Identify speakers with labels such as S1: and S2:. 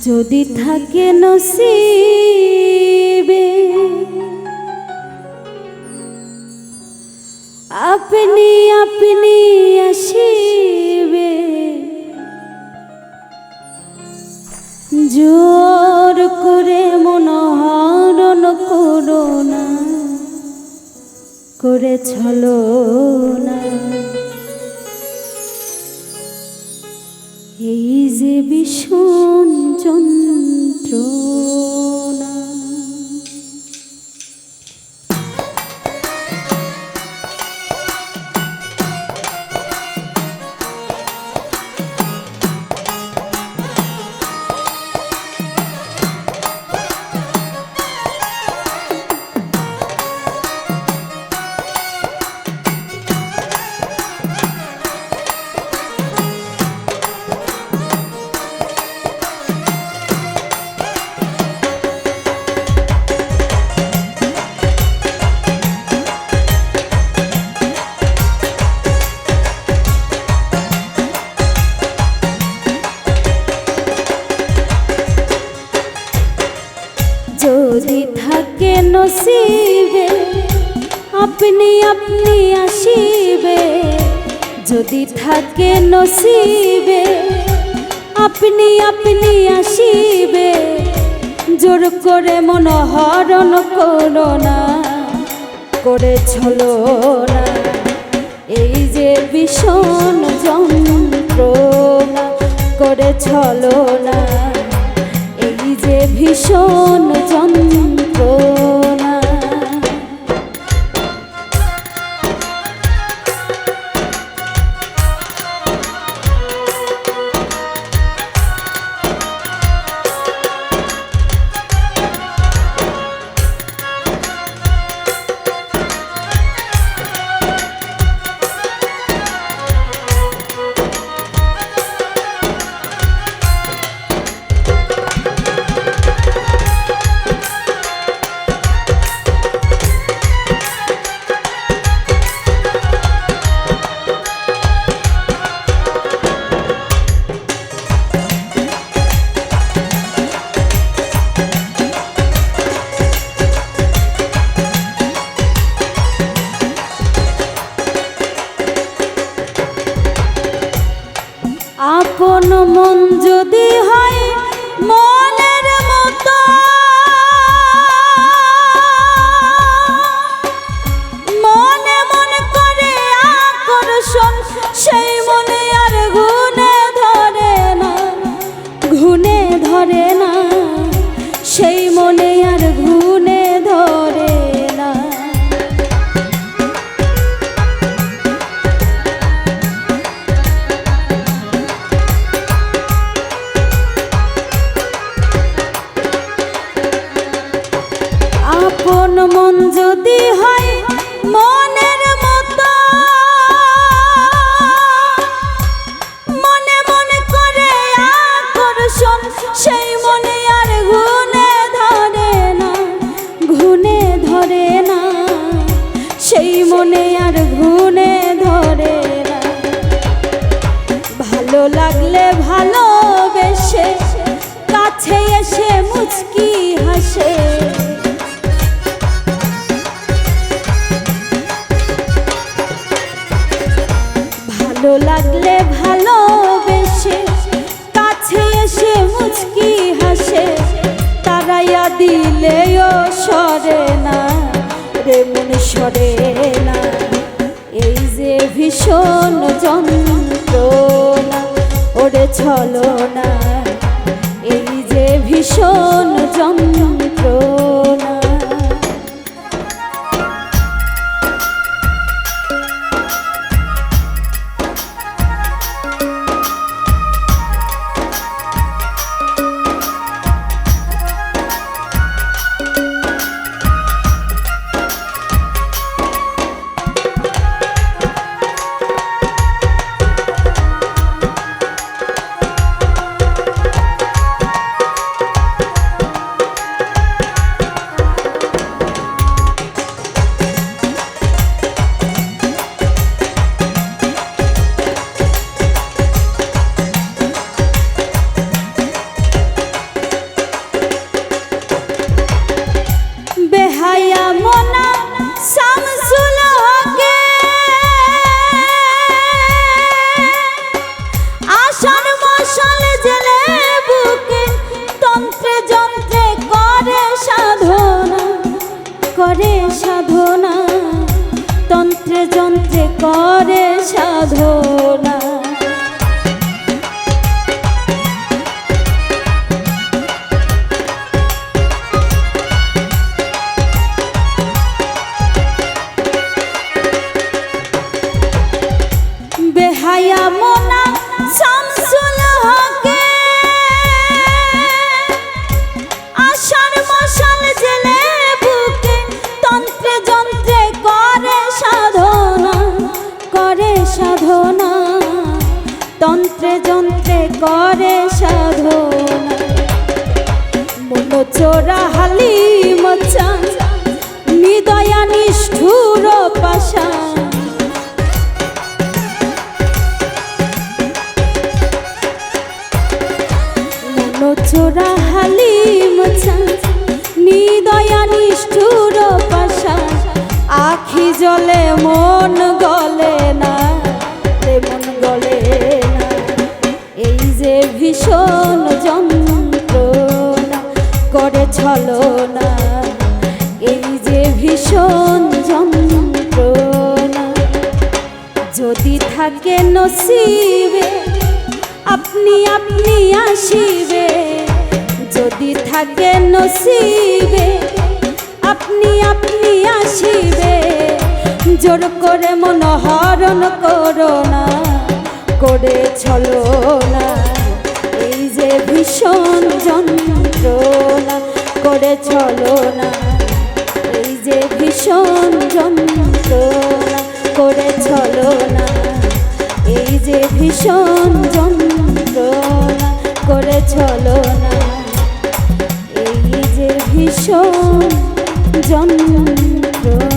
S1: যদি থাকে নসিবে আপনি আপনি আসিবে। জোর করে মনোহরণ করো না করে ছলো আপনি আপনি আসিবে, যদি থাকে নসিবে, আপনি আপনি আসিবে। জোর করে মনোহরণ করো না, করে ছলো না। এই যে ভীষণ যন্ত্রণা, করে ছলো না। এই যে ভীষণ যন্ত্রণা সেই মনে আর ঘুনে ধরে না ঘুনে ধরে না। সেই মনে আর ঘুনে ধরে না। ভালো লাগলে ভালোবেসে কাছে এসে মুচকি হাসে। ভালো লাগলে ভালোবেসে দিলেও সরে না, রে মনে সরে না। এই যে ভীষণ যন্ত্রণা, ওরে ছলো না এই যে ভীষণ যন্ত্রণা যন্ত্রে করে সাধনা করে সাধনা। তন্ত্রে যন্ত্রে করে সাধনা। যন্ত্রে করে সাধনা। মনোচোরা হালি মচান নিদয়া নিষ্ঠুর পাশা। মনোচোরা হালি মচান নিদয়া নিষ্ঠুর পাশা। আখি জলে মন গলে না, রে মন গলে ভীষণ যন্ত্রণা করে ছলনা। এই যে ভীষণ যন্ত্রণা। যদি থাকে নসিবে, আপনি আপনি আসিবে। যদি থাকে নসিবে, আপনি আপনি আসিবে। জোর করে মনোহরণ করো না করে চলো না এই যে ভীষণ যন্ত্রণা করে চলো না। এই যে ভীষণ যন্ত্রণা করে চলো না। এই যে ভীষণ যন্ত্রণা করে চলো না। এই যে ভীষণ যন্ত্রণা